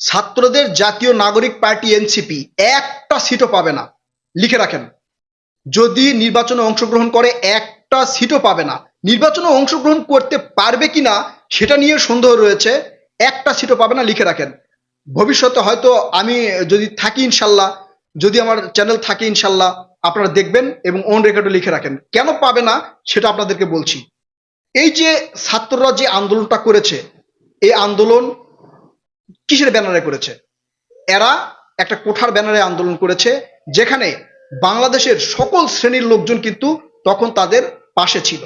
ছাত্রদের জাতীয় নাগরিক পার্টি এনসিপি একটা সিটও পাবে না। লিখে রাখেন, যদি নির্বাচনে অংশগ্রহণ করে একটা সিটও পাবে না। নির্বাচনে অংশগ্রহণ করতে পারবে কিনা সেটা নিয়ে সন্দেহ রয়েছে, একটা সিটও পাবে না, লিখে রাখেন। ভবিষ্যতে হয়তো আমি যদি থাকি ইনশাল্লাহ, যদি আমার চ্যানেল থাকে ইনশাল্লাহ, আপনারা দেখবেন এবং অন রেকর্ডও লিখে রাখেন। কেন পাবে না সেটা আপনাদেরকে বলছি। এই যে ছাত্ররা যে আন্দোলনটা করেছে, এই আন্দোলন কিসের ব্যানারে করেছে? এরা একটা কোঠার ব্যানারে আন্দোলন করেছে, যেখানে বাংলাদেশের সকল শ্রেণির লোকজন কিন্তু তখন তাদের পাশে ছিল।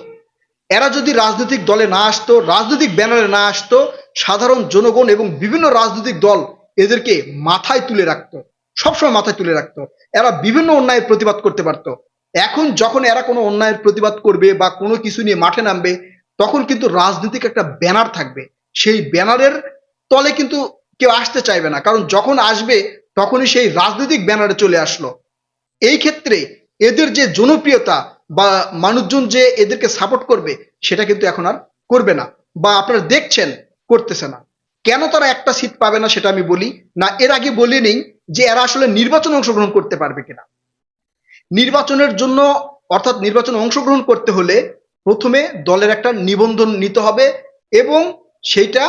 এরা যদি রাজনৈতিক দলে না আসতো, রাজনৈতিক ব্যানারে না আসতো, সাধারণ জনগণ এবং বিভিন্ন রাজনৈতিক দল এদেরকে মাথায় তুলে রাখতো, সবসময় মাথায় তুলে রাখতো। এরা বিভিন্ন অন্যায়ের প্রতিবাদ করতে পারতো। এখন যখন এরা কোনো অন্যায়ের প্রতিবাদ করবে বা কোনো কিছু নিয়ে মাঠে নামবে, তখন কিন্তু রাজনৈতিক একটা ব্যানার থাকবে। সেই ব্যানারের তলে কিন্তু কেউ আসতে চাইবে না। কারণ যখন আসবে, তখনই সেই রাজনৈতিক ব্যানারে চলে আসলো। এই ক্ষেত্রে এদের যে জনপ্রিয়তা বা মানুষজন যে এদেরকে সাপোর্ট করবে, সেটা কিন্তু এখন আর করবে না বা আপনারা দেখছেন, করতেছে না। কেন তারা একটা সিট পাবে না সেটা আমি বলি না, এর আগে বলি নেই যে এরা আসলে নির্বাচনে অংশগ্রহণ করতে পারবে কিনা। নির্বাচনের জন্য, অর্থাৎ নির্বাচনে অংশগ্রহণ করতে হলে প্রথমে দলের একটা নিবন্ধন নিতে হবে এবং সেইটা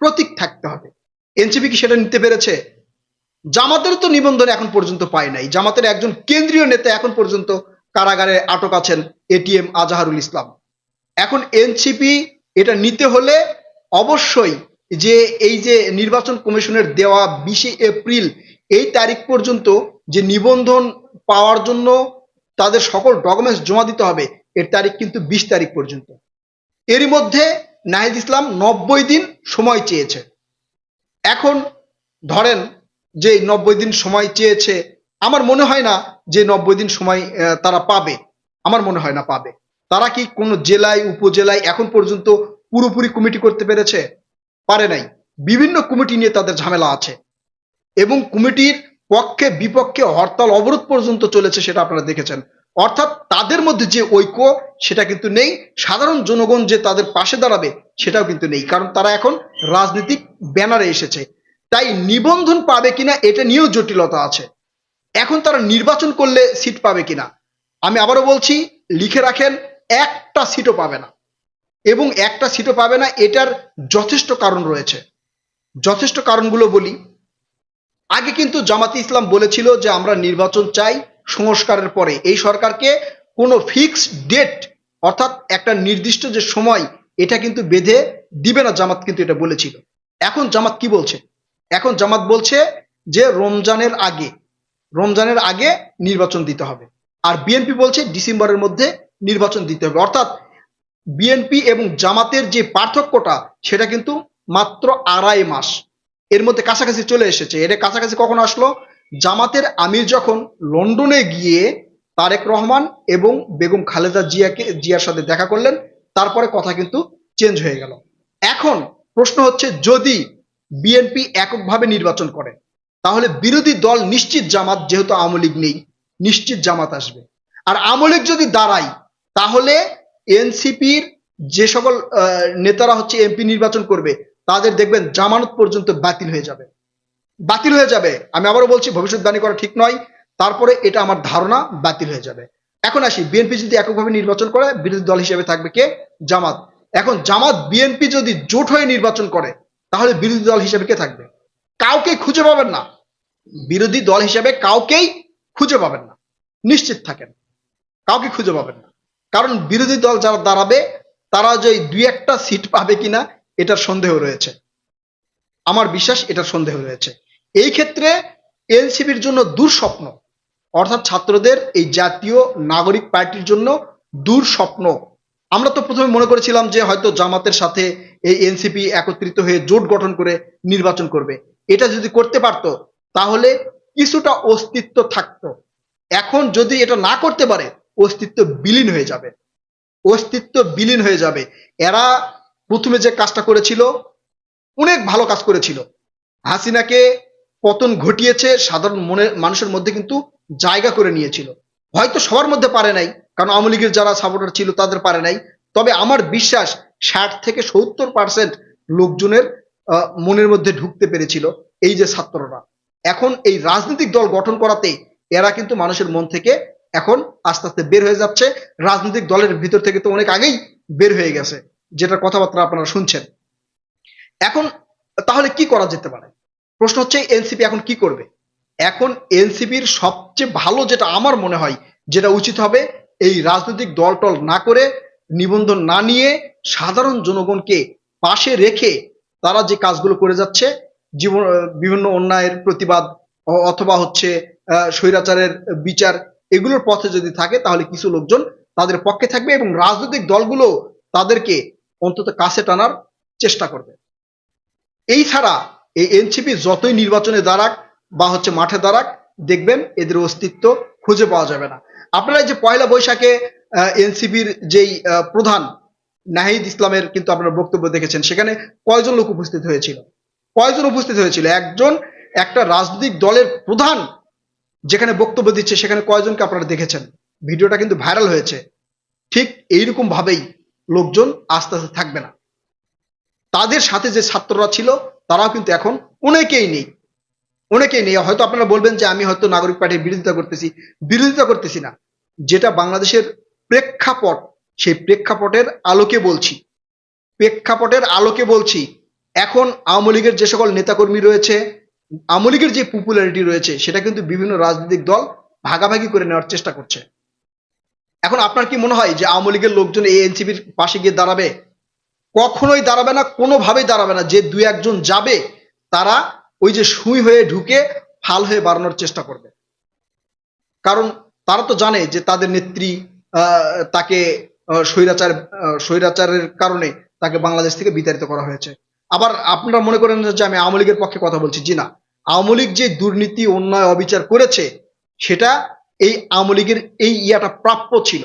প্রতীক থাকতে হবে। এনসিপি কি সেটা নিতে পেরেছে? জামাতের তো নিবন্ধন এখন পর্যন্ত পায় নাই। জামাতের একজন কেন্দ্রীয় নেতা এখন পর্যন্ত কারাগারে আটক আছেন এটিএম আজাহারুল ইসলাম। এখন এনসিপি এটা নিতে হলে অবশ্যই যে এই যে নির্বাচন কমিশনের দেওয়া বিশে এপ্রিল, এই তারিখ পর্যন্ত যে নিবন্ধন পাওয়ার জন্য তাদের সকল ডকুমেন্টস জমা দিতে হবে, এর তারিখ কিন্তু বিশ তারিখ পর্যন্ত। এরই মধ্যে নাহিদ ইসলাম নব্বই দিন সময় চেয়েছে। এখন ধরেন যে নব্বই দিন সময় চেয়েছে, আমার মনে হয় না যে নব্বই দিন সময় তারা পাবে। আমার মনে হয় না পাবে। তারা কি কোনো জেলায়, উপজেলায় এখন পর্যন্ত পুরোপুরি কমিটি করতে পেরেছে? পারে নাই। বিভিন্ন কমিটি নিয়ে তাদের ঝামেলা আছে। এবং কমিটির পক্ষে বিপক্ষে হরতাল অবরোধ পর্যন্ত চলেছে সেটা আপনারা দেখেছেন। অর্থাৎ তাদের মধ্যে যে ঐক্য, সেটা কিন্তু নেই। সাধারণ জনগণ যে তাদের পাশে দাঁড়াবে, সেটাও কিন্তু নেই। কারণ তারা এখন রাজনৈতিক ব্যানারে এসেছে। তাই নিবন্ধন পাবে কিনা, এটা নিয়েও জটিলতা আছে। এখন তারা নির্বাচন করলে সিট পাবে কিনা? আমি আবারও বলছি, লিখে রাখেন, একটা সিটও পাবে না। এবং একটা সিটও পাবে না, এটার যথেষ্ট কারণ রয়েছে। যথেষ্ট কারণগুলো বলি। আগে কিন্তু জামাতি ইসলাম বলেছিল যে আমরা নির্বাচন চাই সংস্কারের পরে এই সরকারকে কোনো ফিক্সড ডেট, অর্থাৎ একটা নির্দিষ্ট যে সময়, এটা কিন্তু বেঁধে দিবে না জামাত কিন্তু এটা বলেছিল। এখন জামাত কি বলছে? এখন জামাত বলছে যে রমজানের আগে রমজানের আগে নির্বাচন দিতে হবে। আর বিএনপি বলছে ডিসেম্বরের মধ্যে নির্বাচন দিতে হবে। অর্থাৎ বিএনপি এবং জামাতের যে পার্থক্যটা, সেটা কিন্তু মাত্র আড়াই মাস। এর মধ্যে কাছাকাছি চলে এসেছে। এটা কাছাকাছি কখন আসলো? জামাতের আমির যখন লন্ডনে গিয়ে তারেক রহমান এবং বেগম খালেদা জিয়াকে, জিয়ার সাথে দেখা করলেন, তারপরে কথা কিন্তু চেঞ্জ হয়ে গেল। এখন প্রশ্ন হচ্ছে, যদি বিএনপি এককভাবে নির্বাচন করে, তাহলে বিরোধী দল নিশ্চিত জামাত যেহেতু আওয়ামী লীগ নেই, নিশ্চিত জামাত আসবে। আর আওয়ামী লীগ যদি দাঁড়ায়, তাহলে এনসিপির যে সকল নেতারা হচ্ছে এমপি নির্বাচন করবে, তাদের দেখবেন জামানত পর্যন্ত বাতিল হয়ে যাবে। বাতিল হয়ে যাবে। আমি আবারও বলছি ভবিষ্যৎবাণী করা ঠিক নয়। তারপরে এটা আমার ধারণা বাতিল হয়ে যাবে। এখন আসি, বিএনপি যদি এককভাবে নির্বাচন করে, বিরোধী দল হিসেবে থাকবে কে? জামাত। এখন জামাত, বিএনপি যদি জোট হয়ে নির্বাচন করে, তাহলে বিরোধী দল হিসেবে কে থাকবে? কাউকে খুঁজে পাবেন না। বিরোধী দল হিসেবে কাউকেই খুঁজে পাবেন না। নিশ্চিত থাকেন। কাউকে খুঁজে পাবেন না। কারণ বিরোধী দল যারা দাঁড়াবে, তারা যে দুই একটা সিট পাবে কিনা, এটার সন্দেহ রয়েছে। আমার বিশ্বাস, এটার সন্দেহ রয়েছে। এই ক্ষেত্রে এনসিপির জন্য দুঃস্বপ্ন। অর্থাৎ ছাত্রদের এই জাতীয় নাগরিক পার্টির জন্য দুঃস্বপ্ন। আমরা তো প্রথমে মনে করেছিলাম যে হয়তো জামাতের সাথে এই এনসিপি একত্রিত হয়ে জোট গঠন করে নির্বাচন করবে। এটা যদি করতে পারতো, তাহলে কিছুটা অস্তিত্ব থাকতো। এখন যদি এটা না করতে পারে, অস্তিত্ব বিলীন হয়ে যাবে। অস্তিত্ব বিলীন হয়ে যাবে। এরা প্রথমে যে কাজটা করেছিল, অনেক ভালো কাজ করেছিল। হাসিনাকে পতন ঘটিয়েছে, সাধারণ মনের মানুষের মধ্যে কিন্তু জায়গা করে নিয়েছিল। হয়তো সবার মধ্যে পারে নাই, কারণ আওয়ামী লীগের যারা সাপোর্টার ছিল তাদের পারে নাই। তবে আমার বিশ্বাস, ষাট থেকে সত্তর পার্সেন্ট লোকজনের মনের মধ্যে ঢুকতে পেরেছিল এই যে ছাত্ররা। এখন এই রাজনৈতিক দল গঠন করাতে এরা কিন্তু মানুষের মন থেকে এখন আস্তে আস্তে বের হয়ে যাচ্ছে। রাজনৈতিক দলের ভিতর থেকে তো অনেক আগেই বের হয়ে গেছে, যেটার কথাবার্তা আপনারা শুনছেন। এখন তাহলে কি করা যেতে পারে? প্রশ্ন হচ্ছে, এনসিপি এখন কি করবে? এখন এনসিপির সবচেয়ে ভালো যেটা আমার মনে হয়, যেটা উচিত হবে, এই রাজনৈতিক দল টল না করে, নিবন্ধন না নিয়ে সাধারণ জনগণকে পাশে রেখে তারা যে কাজগুলো করে যাচ্ছে, জীবন, বিভিন্ন অন্যায়ের প্রতিবাদ অথবা হচ্ছে স্বৈরাচারের বিচার, এগুলোর পথে যদি থাকে, তাহলে কিছু লোকজন তাদের পক্ষে থাকবে এবং রাজনৈতিক দলগুলো তাদেরকে অন্তত কাছে টানার চেষ্টা করবে। এই ছাড়া এই এনসিপি যতই নির্বাচনে দাঁড়াক বা হচ্ছে মাঠে দাঁড়াক, দেখবেন এদের অস্তিত্ব খুঁজে পাওয়া যাবে না। আপনারা যে পয়লা বৈশাখে এনসিপির যেই প্রধান নাহিদ ইসলামের কিন্তু আপনারা বক্তব্য দেখেছেন, সেখানে কয়জন লোক উপস্থিত হয়েছিল? কয়জন উপস্থিত হয়েছিল? একজন একটা রাজনৈতিক দলের প্রধান যেখানে বক্তব্য দিচ্ছে, সেখানে কয়জনকে আপনারা দেখেছেন? ভিডিওটা কিন্তু ভাইরাল হয়েছে। ঠিক এইরকম ভাবেই লোকজন আস্তে আস্তে থাকবে না। তাদের সাথে যে ছাত্ররা ছিল তারাও কিন্তু এখন অনেকেই নেই। অনেকেই নেই। হয়তো আপনারা বলবেন যে আমি হয়তো নাগরিক পার্টির বিরোধিতা করতেছি। বিরোধিতা করতেছি না। যেটা বাংলাদেশের প্রেক্ষাপট, সেই প্রেক্ষাপটের আলোকে বলছি। প্রেক্ষাপটের আলোকে বলছি। এখন আওয়ামী লীগের যে সকল নেতাকর্মী রয়েছে, আওয়ামী লীগের যে পপুলারিটি রয়েছে, সেটা কিন্তু বিভিন্ন রাজনৈতিক দল ভাগাভাগি করে নেওয়ার চেষ্টা করছে। এখন আপনার কি মনে হয় যে আওয়ামী লীগের লোকজন এই এনসিপির পাশে গিয়ে দাঁড়াবে? কখনোই দাঁড়াবে না, কোনোভাবেই দাঁড়াবে না। যে দু একজন যাবে, তারা ওই যে সুই হয়ে ঢুকে ফাল হয়ে বাড়ানোর চেষ্টা করবে। কারণ তারা তো জানে যে তাদের নেত্রী তাকে স্বৈরাচার স্বৈরাচারের কারণে তাকে বাংলাদেশ থেকে বিতাড়িত করা হয়েছে। আবার আপনারা মনে করেন যে আমি আওয়ামী লীগের পক্ষে কথা বলছি? জি না। আওয়ামী লীগ যে দুর্নীতি, অন্যায়, অবিচার করেছে, সেটা এই আওয়ামী লীগের এই ইয়াটা প্রাপ্য ছিল।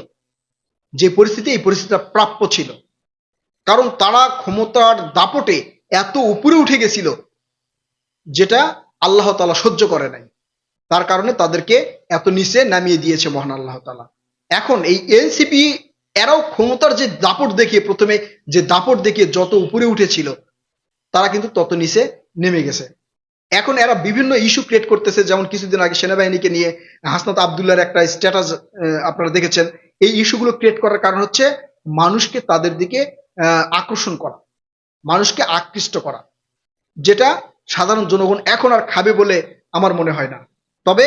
যে পরিস্থিতি, এই পরিস্থিতিটা প্রাপ্য ছিল। কারণ তারা ক্ষমতার দাপটে এত উপরে উঠে গেছিল যেটা আল্লাহ তালা সহ্য করে নাই। তার কারণে তাদেরকে এত নিচে নামিয়ে দিয়েছে মহান আল্লাহ তালা এখন এই এনসিপি এরাও ক্ষমতার যে দাপট দেখিয়ে প্রথমে যে দাপট দেখিয়ে যত উপরে উঠেছিল, তারা কিন্তু তত নিচে নেমে গেছে। এখন এরা বিভিন্ন ইস্যু ক্রিয়েট করতেছে, যেমন কিছুদিন আগে সেনাবাহিনীকে নিয়ে হাসনাত আবদুল্লার একটা স্ট্যাটাস আপনারা দেখেছেন। এই ইস্যুগুলো ক্রিয়েট করার কারণ হচ্ছে মানুষকে তাদের দিকে আকর্ষণ করা, মানুষকে আকৃষ্ট করা, যেটা সাধারণ জনগণ এখন আর খাবে বলে আমার মনে হয় না। তবে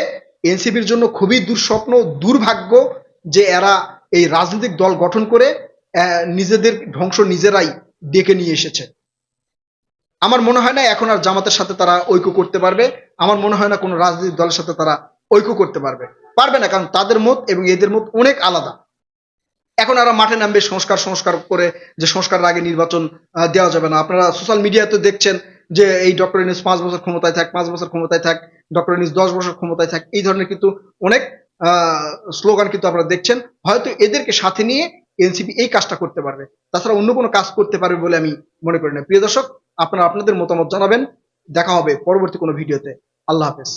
এনসিপির জন্য খুবই দুঃস্বপ্ন, দুর্ভাগ্য যে এরা এই রাজনৈতিক দল গঠন করে নিজেদের ধ্বংস নিজেরাই ডেকে নিয়ে এসেছে। আমার মনে হয় না এখন আর জামাতের সাথে তারা ঐক্য করতে পারবে, আমার মনে হয় না কোনো রাজনৈতিক দলের সাথে তারা ঐক্য করতে পারবে। পারবে না, কারণ তাদের মত এবং এদের মত অনেক আলাদা। এখন আর মাঠে নামবে সংস্কার সংস্কার করে যে সংস্কারের আগে নির্বাচন দেওয়া যাবে না। আপনারা সোশ্যাল মিডিয়াতে দেখছেন যে এই ডক্টর ইনিস পাঁচ বছর ক্ষমতায় থাক, পাঁচ বছর ক্ষমতায় থাক ডক্টর ইনিস দশ বছর ক্ষমতায় থাক, এই ধরনের কিন্তু অনেক স্লোগান কিন্তু আপনারা দেখছেন। হয়তো এদেরকে সাথে নিয়ে এনসিপি এই কাজটা করতে পারবে। তাছাড়া অন্য কোনো কাজ করতে পারবে বলে আমি মনে করি না। প্রিয় দর্শক, আপনারা আপনাদের মতামত জানাবেন। দেখা হবে পরবর্তী কোনো ভিডিওতে। আল্লাহ হাফেজ।